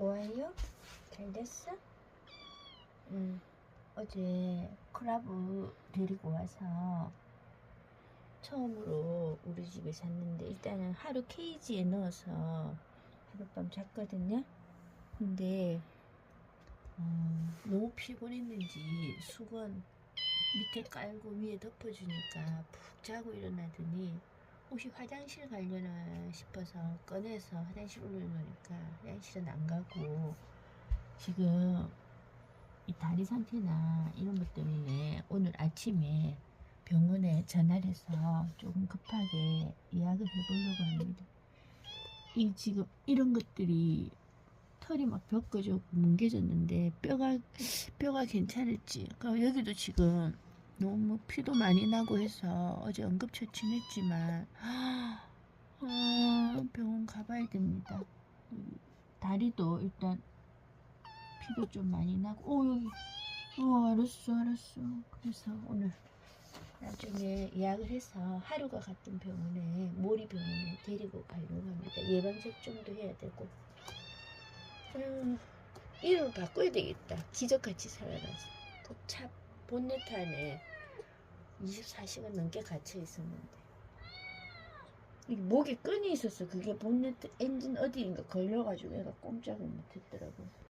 오하이오? 잘 됐어? 응. 어제 크라브 데리고 와서 처음으로 우리 집에 잤는데 일단은 하루 케이지에 넣어서 하룻밤 잤거든요. 근데 어, 너무 피곤했는지 수건 밑에 깔고 위에 덮어주니까 푹 자고 일어나더니 혹시 화장실 가려나 싶어서 꺼내서 화장실 올려놓으니까 화장실은 안 가고 지금 이 다리 상태나 이런 것 때문에 오늘 아침에 병원에 전화를 해서 조금 급하게 예약을 해보려고 합니다. 이 지금 이런 것들이 털이 막 벗겨졌고 뭉개졌는데 뼈가 뼈가 괜찮을지 그럼 여기도 지금 너무 피도 많이 나고 해서 어제 응급처치했지만 아, 병원 가봐야 됩니다. 이 다리도 일단 피도 좀 많이 나고 오 여기 어 알았어 알았어 그래서 오늘 나중에 예약을 해서 하루가 갔던 병원에 모리 병원에 데리고 가려고 합니다. 예방 접종도 해야 되고 음, 이름을 바꿔야 되겠다. 기적같이 살아나서 그차 본네트 안에 24시간 넘게 갇혀 있었는데 이게 목에 끈이 있었어. 그게 본네트 엔진 어디인가 걸려가지고 얘가 꼼짝을 못했더라고.